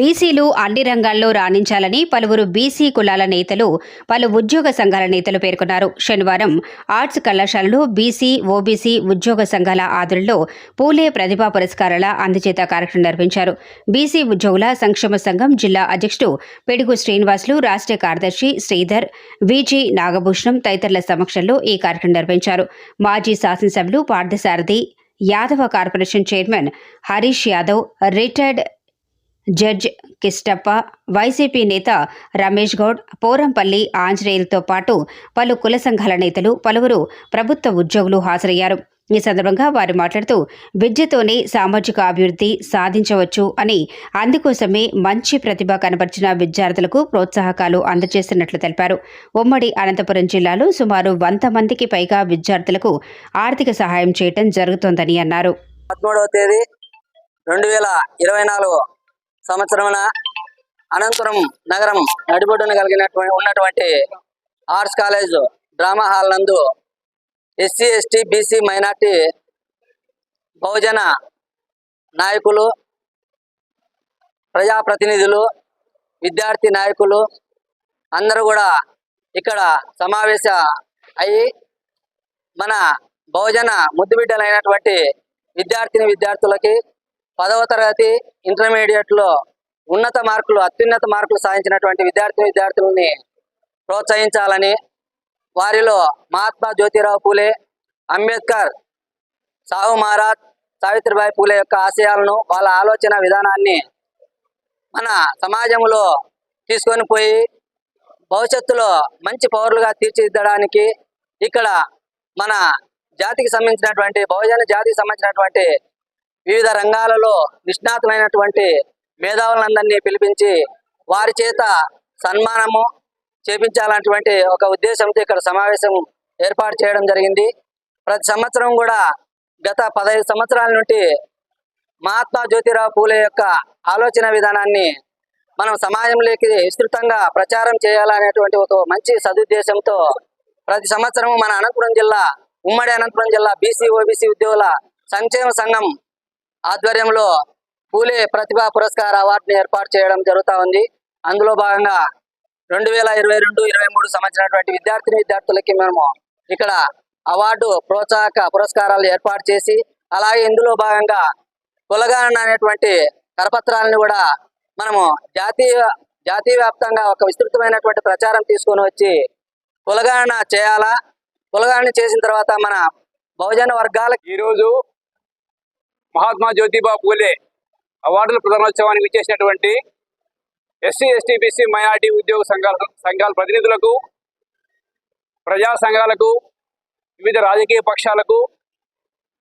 బీసీలు అన్ని రంగాల్లో రాణించాలని పలువురు బీసీ కులాల నేతలు పలు ఉద్యోగ సంఘాల నేతలు పేర్కొన్నారు. శనివారం ఆర్ట్స్ కళాశాలలో బీసీ ఓబీసీ ఉద్యోగ సంఘాల ఆధ్వర్యంలో పూలే ప్రతిభా పురస్కారాల అందజేత కార్యక్రమం నిర్వహించారు. బీసీ ఉద్యోగుల సంక్షేమ సంఘం జిల్లా అధ్యక్షుడు పెడుగు శ్రీనివాసులు రాష్ట్ర కార్యదర్శి శ్రీధర్ విజి నాగభూషణం తదితరుల సమక్షంలో ఈ కార్యక్రమం నిర్వహించారు. మాజీ శాసనసభ్యులు Parthasarathy Yadava corporation chairman Harish Yadav retired judge Kishtappa YCP నేత రమేష్ గౌడ్ పోరంపల్లి ఆంజనేయులతో పాటు పలు కుల సంఘాల నేతలు పలువురు ప్రభుత్వ ఉద్యోగులు హాజరయ్యారు. ఈ సందర్భంగా వారు మాట్లాడుతూ విద్యతోనే సామాజిక అభివృద్ధి సాధించవచ్చు అని అందుకోసమే మంచి ప్రతిభ కనబర్చిన విద్యార్థులకు ప్రోత్సాహకాలు అందజేస్తున్నట్లు తెలిపారు. ఉమ్మడి అనంతపురం జిల్లాలో సుమారు వంద మందికి పైగా విద్యార్థులకు ఆర్థిక సహాయం చేయటం జరుగుతోందని అన్నారు. పదమూడవ తేదీ రెండు వేల ఇరవై నాలుగు సంవత్సరమున అనంతపురం నగరం నడిబొడ్డున కలిగినటువంటి ఉన్నటువంటి ఆర్ట్స్ కాలేజ్ డ్రామా హాల్ నందు ఎస్సీ ఎస్టీ బీసీ మైనార్టీ బహుజన నాయకులు ప్రజాప్రతినిధులు విద్యార్థి నాయకులు అందరూ కూడా ఇక్కడ సమావేశ అయ్యి మన బహుజన ముద్దుబిడ్డలైనటువంటి విద్యార్థిని విద్యార్థులకి పదవ తరగతి ఇంటర్మీడియట్లో ఉన్నత మార్కులు అత్యున్నత మార్కులు సాధించినటువంటి విద్యార్థి విద్యార్థులని ప్రోత్సహించాలని వారిలో మహాత్మా జ్యోతిరావు పూలే అంబేద్కర్ సాహు మహారాజ్ సావిత్రిబాయి పూలే యొక్క ఆశయాలను వాళ్ళ ఆలోచన విధానాన్ని మన సమాజంలో తీసుకొని పోయి భవిష్యత్తులో మంచి పౌరులుగా తీర్చిదిద్దడానికి ఇక్కడ మన జాతికి సంబంధించినటువంటి బహుజన జాతికి సంబంధించినటువంటి వివిధ రంగాలలో నిష్ణాతులైనటువంటి మేధావులందరినీ పిలిపించి వారి చేత సన్మానము చేపించాలన్నటువంటి ఒక ఉద్దేశంతో ఇక్కడ సమావేశం ఏర్పాటు చేయడం జరిగింది. ప్రతి సంవత్సరం కూడా గత పదహైదు సంవత్సరాల నుండి మహాత్మా జ్యోతిరావు పూలే యొక్క ఆలోచన విధానాన్ని మనం సమాజంలోకి విస్తృతంగా ప్రచారం చేయాలనేటువంటి ఒక మంచి సదుద్దేశంతో ప్రతి సంవత్సరం మన అనంతపురం జిల్లా ఉమ్మడి అనంతపురం జిల్లా బీసీ ఓబీసీ ఉద్యోగుల సంక్షేమ సంఘం ఆధ్వర్యంలో పూలే ప్రతిభా పురస్కార అవార్డుని ఏర్పాటు చేయడం జరుగుతూ ఉంది. అందులో భాగంగా రెండు వేల ఇరవై రెండు ఇరవై మూడు సంబంధించినటువంటి విద్యార్థిని విద్యార్థులకి మేము ఇక్కడ అవార్డు ప్రోత్సాహక పురస్కారాలు ఏర్పాటు చేసి అలాగే ఇందులో భాగంగా కులగాన అనేటువంటి కరపత్రాలను కూడా మనము జాతీయ జాతీయ వ్యాప్తంగా ఒక విస్తృతమైనటువంటి ప్రచారం తీసుకొని వచ్చి కులగాన చేయాలా? కులగాన చేసిన తర్వాత మన బహుజన వర్గాలకు ఈరోజు మహాత్మా జ్యోతిబా పూలే అవార్డుల ప్రధానోత్సవానికి విచ్చేసినటువంటి ఎస్సీ ఎస్టీ బీసీ మైనార్టీ ఉద్యోగ సంఘాల సంఘాల ప్రతినిధులకు ప్రజా సంఘాలకు వివిధ రాజకీయ పక్షాలకు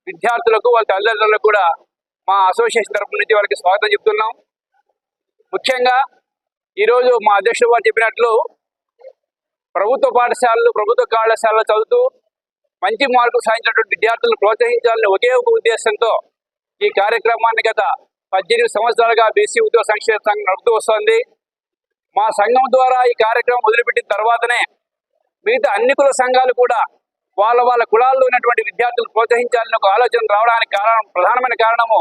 విద్యార్థులకు వాళ్ళ తల్లిదండ్రులకు కూడా మా అసోసియేషన్ తరపు నుంచి వాళ్ళకి స్వాగతం చెప్తున్నాం. ముఖ్యంగా ఈరోజు మా అధ్యక్షుడు వారు చెప్పినట్లు ప్రభుత్వ పాఠశాలలు ప్రభుత్వ కళాశాలలో చదువుతూ మంచి మార్కులు సాధించినటువంటి విద్యార్థులను ప్రోత్సహించాలని ఒకే ఒక ఉద్దేశంతో ఈ కార్యక్రమాన్ని గత పద్దెనిమిది సంవత్సరాలుగా బీసీ ఉద్యోగ సంక్షేమ సంఘం నడుపుతూ వస్తోంది. మా సంఘం ద్వారా ఈ కార్యక్రమం మొదలుపెట్టిన తర్వాతనే మిగతా అన్ని కుల సంఘాలు కూడా వాళ్ళ వాళ్ళ కులాల్లో ఉన్నటువంటి విద్యార్థులను ప్రోత్సహించాలని ఒక ఆలోచన రావడానికి కారణం ప్రధానమైన కారణము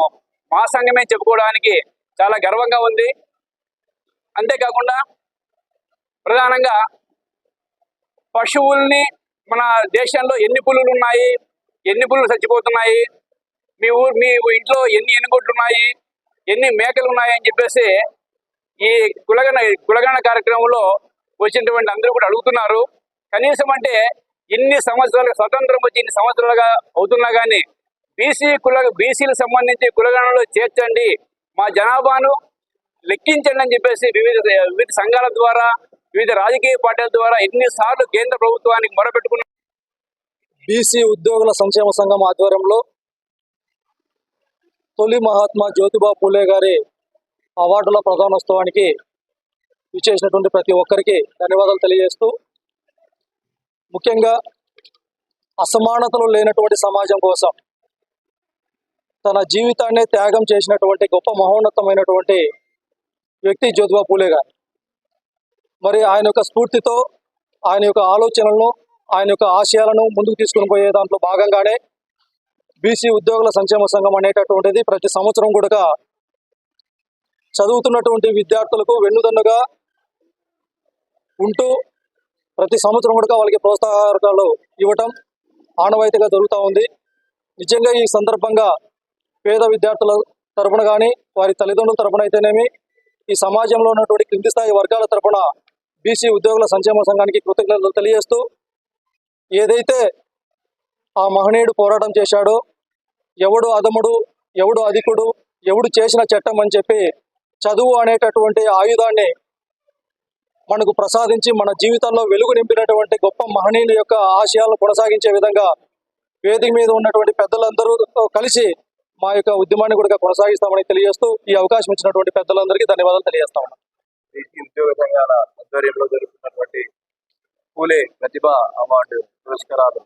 మా సంఘమే చెప్పుకోవడానికి చాలా గర్వంగా ఉంది. అంతేకాకుండా ప్రధానంగా పశువుల్ని మన దేశంలో ఎన్ని పులులు ఉన్నాయి ఎన్ని పులులు చచ్చిపోతున్నాయి మీ ఊరు మీ ఇంట్లో ఎన్ని ఎనుగొడ్లు ఉన్నాయి ఎన్ని మేకలు ఉన్నాయి అని చెప్పేసి ఈ కులగణ కులగణ కార్యక్రమంలో వచ్చినటువంటి అందరూ కూడా అడుగుతున్నారు. కనీసం అంటే ఇన్ని సంవత్సరాలు స్వతంత్రం వచ్చి ఇన్ని సంవత్సరాలుగా అవుతున్నా కానీ బీసీ కుల బీసీలకు సంబంధించి కులగణలో చేర్చండి మా జనాభాను లెక్కించండి అని చెప్పేసి వివిధ వివిధ సంఘాల ద్వారా వివిధ రాజకీయ పార్టీల ద్వారా ఎన్నిసార్లు కేంద్ర ప్రభుత్వానికి మొరపెట్టుకున్న బీసీ ఉద్యోగుల సంక్షేమ సంఘం ఆధ్వర్యంలో తొలి మహాత్మా జ్యోతిబా పూలే గారి అవార్డుల ప్రధానోత్సవానికి ఇచ్చేసినటువంటి ప్రతి ఒక్కరికి ధన్యవాదాలు తెలియజేస్తూ ముఖ్యంగా అసమానతలు లేనటువంటి సమాజం కోసం తన జీవితాన్ని త్యాగం చేసినటువంటి గొప్ప మహోన్నతమైనటువంటి వ్యక్తి జ్యోతిబా పూలే గారు. మరి ఆయన యొక్క స్ఫూర్తితో ఆయన యొక్క ఆలోచనలను ఆయన యొక్క ఆశయాలను ముందుకు తీసుకుని పోయే దాంట్లో భాగంగానే బీసీ ఉద్యోగుల సంక్షేమ సంఘం అనేటటువంటిది ప్రతి సంవత్సరం కూడా చదువుతున్నటువంటి విద్యార్థులకు వెన్నుదన్నుగా ఉంటూ ప్రతి సంవత్సరం కూడా వాళ్ళకి ప్రోత్సాహకాలు ఇవ్వటం ఆనవాయితీగా జరుగుతూ ఉంది. నిజంగా ఈ సందర్భంగా పేద విద్యార్థుల తరపున కానీ వారి తల్లిదండ్రుల తరపున అయితేనేమి ఈ సమాజంలో ఉన్నటువంటి కింది స్థాయి వర్గాల తరపున బీసీ ఉద్యోగుల సంక్షేమ సంఘానికి కృతజ్ఞతలు తెలియజేస్తూ ఏదైతే ఆ మహనీయుడు పోరాటం చేశాడు. ఎవడు అదముడు ఎవడు అధికుడు ఎవడు చేసిన చట్టం అని చెప్పి చదువు అనేటటువంటి ఆయుధాన్ని మనకు ప్రసాదించి మన జీవితంలో వెలుగు నింపినటువంటి గొప్ప మహనీయుల యొక్క ఆశయాలను కొనసాగించే విధంగా వేదిక మీద ఉన్నటువంటి పెద్దలందరూ కలిసి మా యొక్క ఉద్యమాన్ని కూడా కొనసాగిస్తామని తెలియజేస్తూ ఈ అవకాశం ఇచ్చినటువంటి పెద్దలందరికీ ధన్యవాదాలు తెలియజేస్తా ఉన్నాం. ఉద్యోగ సంఘాల ఆధ్వర్యంలో జరుగుతున్నటువంటి పూలే ప్రతిభ అవార్డు పురస్కారాలు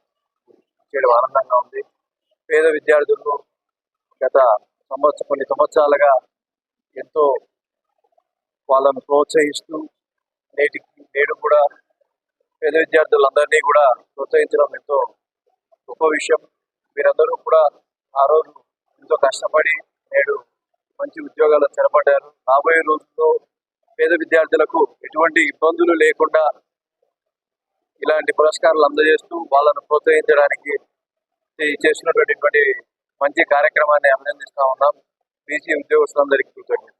చేయడం ఆనందంగా ఉంది. పేద విద్యార్థులు గత సంవత్సరం కొన్ని సంవత్సరాలుగా ఎంతో వాళ్ళను ప్రోత్సహిస్తూ నేటికి నేడు కూడా పేద విద్యార్థులందరినీ కూడా ప్రోత్సహించడం ఎంతో గొప్ప విషయం. మీరందరూ కూడా ఆ రోజు ఎంతో కష్టపడి నేడు మంచి ఉద్యోగాలు స్థిరపడ్డారు. రాబోయే రోజుల్లో పేద విద్యార్థులకు ఎటువంటి ఇబ్బందులు లేకుండా ఇలాంటి పురస్కారాలు అందజేస్తూ వాళ్ళను ప్రోత్సహించడానికి చేసినటువంటి మంచి కార్యక్రమాన్ని అభినందిస్తా ఉన్నాం. బీసీ ఉద్యోగస్తులందరికీ కృతజ్ఞత